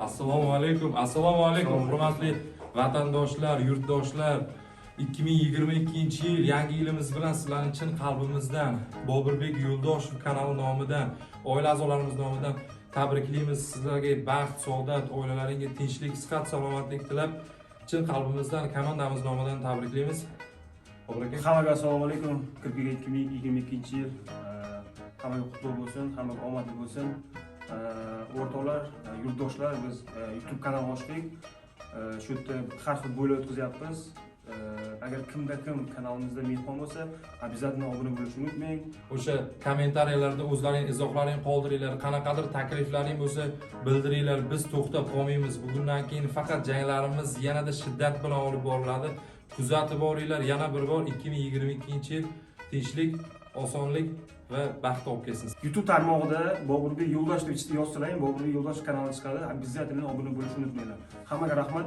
assalomu alaykum assalomu alaykum hurmatli vatandoshlar yurtdoshlar 2022 yil yangi yilimiz bilan sizlarni chin qalbimizdan bobirbek yo'ldoshev kanali nomidan oila a'zolarimiz nomidan tabriklaymiz sizlarga baxt saodat oilalaringga tinchlik sihat salomatlik tilab chin qalbimizdan komandamiz nomidan tabriklaymiz hammaga assalomu alaykum kir yil ikki ming yigirma ikkinchi yil hammaga qutlug' bo'lsin hammaga omadli bo'lsin. O'rtoqlar e, yurtdoshlar biz e, youtube kanal ochdik. E, shu yerda har xil bo'ylar o'tkazyapmiz. Agar kimda kim kanalimizda mehmon bo'lsa обязательно obuna bo'lishni unutmang. O'sha kommentariyalarda o'zlaring izohlaring qoldiringlar qanaqadir takliflaring bo'lsa bildiringlar biz to'xtab qolmaymiz. Bugundan keyin faqat janglarimiz yanada shiddat bilan olib boriladi. Kuzatib boringlar yana bir bor 2022 yil tinchlik osonlik va baxt olib kelsin. Youtube tarmog'ida boburbek yo'ldosh deb ichida yozsalang boburbek yo'ldosh kanali chiqadi. Обязательно obuna bo'lishni unutmanglar hammaga rahmat.